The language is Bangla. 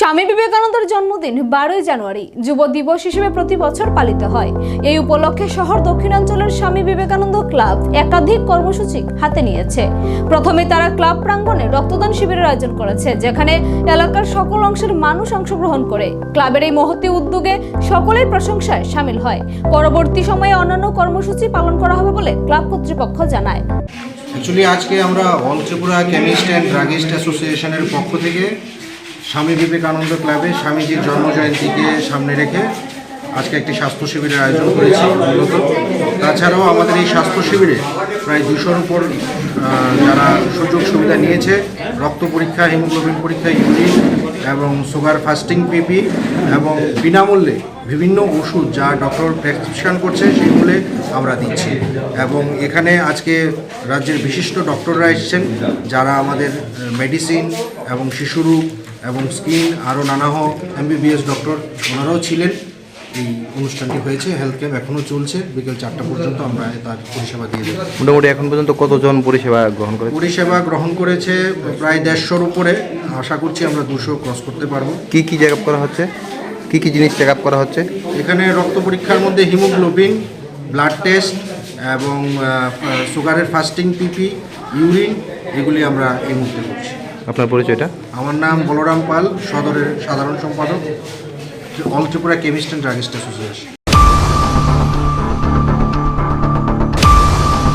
স্বামী বিবেকানন্দের জন্মদিন বারোই জানুয়ারি, যুব দিবস হিসেবে প্রতি বছর পালিত হয়। এই উপলক্ষে শহর দক্ষিণাঞ্চলের স্বামী বিবেকানন্দ ক্লাব একাধিক কর্মসূচি হাতে নিয়েছে। প্রথমে তারা ক্লাব প্রাঙ্গণে রক্তদান শিবিরের আয়োজন করেছে, যেখানে এলাকার সকল অংশের মানুষ অংশগ্রহণ করে। ক্লাবের এই মহতি উদ্যোগে সকলেই প্রশংসায় সামিল হয়। পরবর্তী সময়ে অন্যান্য কর্মসূচি পালন করা হবে বলে ক্লাব কর্তৃপক্ষ জানায়। অ্যাকচুয়ালি আজকে আমরা all Tripura chemist and druggist অ্যাসোসিয়েশনের পক্ষ থেকে স্বামী বিবেকানন্দ ক্লাবে স্বামীজির জন্মজয়ন্তীকে সামনে রেখে আজকে একটি স্বাস্থ্য শিবিরের আয়োজন করেছি মূলত। তাছাড়াও আমাদের এই স্বাস্থ্য শিবিরে প্রায় দুশোর উপর যারা সুযোগ সুবিধা নিয়েছে, রক্ত পরীক্ষা, হিমোগ্লোবিন পরীক্ষা, ইউরিন এবং সুগার ফাস্টিং, পিপি এবং বিনামূল্যে বিভিন্ন ওষুধ যা ডক্টর প্রেসক্রিপশন করছে সেগুলো আমরা দিচ্ছি। এবং এখানে আজকে রাজ্যের বিশিষ্ট ডক্টররা এসেছেন, যারা আমাদের মেডিসিন এবং শিশুরোগ এবং স্কিন, আরও নানাহ এমবিবিএস ডক্টর ওনারাও ছিলেন। এই অনুষ্ঠানটি হয়েছে। হেলথ ক্যাম্প এখনও চলছে। বিকেল চারটা পর্যন্ত আমরা তার পরিষেবা দিয়ে দেবো। মোটামুটি এখন পর্যন্ত কতজন পরিষেবা গ্রহণ করে পরিষেবা গ্রহণ করেছে প্রায় দেড়শোর উপরে। আশা করছি আমরা দুশো ক্রস করতে পারব। কি কি চেক করা হচ্ছে? কি কি জিনিস চেক আপ করা হচ্ছে? এখানে রক্ত পরীক্ষার মধ্যে হিমোগ্লোবিন ব্লাড টেস্ট এবং সুগারের ফাস্টিং পিপি ইউরিন এগুলি আমরা এই মুহূর্তে করছি। আপনার পরিচয়টা? আমার নাম বলরাম পাল সদরের সাধারণ সম্পাদক। All Tripura chemist and druggist association.